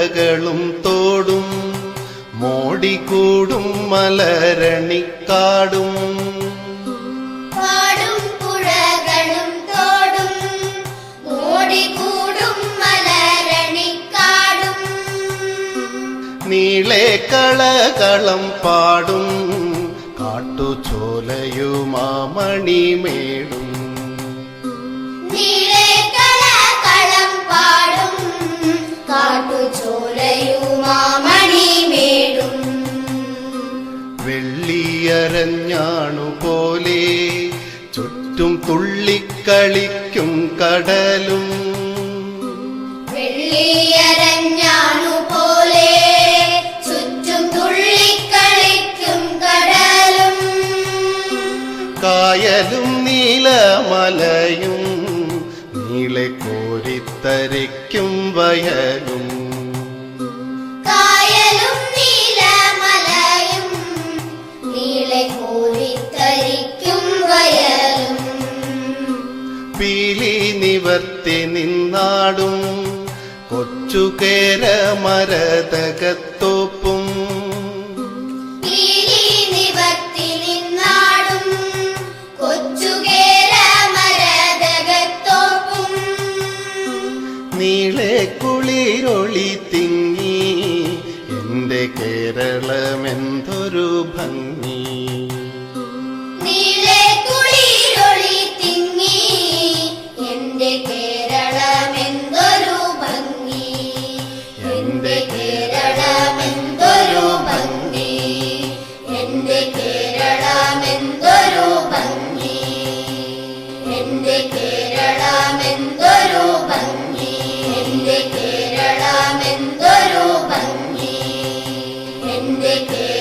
പുഴകളും തോടും മോടിക്കൂടും മലരണിക്കാടും. നീളെ കളകളം പാടും കാട്ടുചോലയുമാമണിമേടും നീളെ വെള്ളിയരഞ്ഞാണു പോലെ. ചുറ്റും തുള്ളിക്കളിക്കും കടലും. വെള്ളിയരഞ്ഞാണു പോലെ. ചുറ്റും തുള്ളിക്കളിക്കും കടലും. കായലും നീലമലയും നീളെ കോരിത്തരയ്ക്കും വയലും. നിവർത്തി നിന്നാടും. കൊച്ചുകേര മരതകത്തോപ്പും. നീളെ കുളിരൊളി തിങ്ങി. എന്റെ കേരളമെന്തൊരു ഭംഗി. കേരളമെന്തൊരു ഭംഗി. എന്റെ കേരളമെന്തൊരു ഭംഗി. എന്റെ കേരളമെന്തൊരു ഭംഗി. എന്റെ കേരളമെന്തൊരു ഭംഗി. എന്റെ കേരളമെന്തൊരു ഭംഗി. എന്റെ കേരള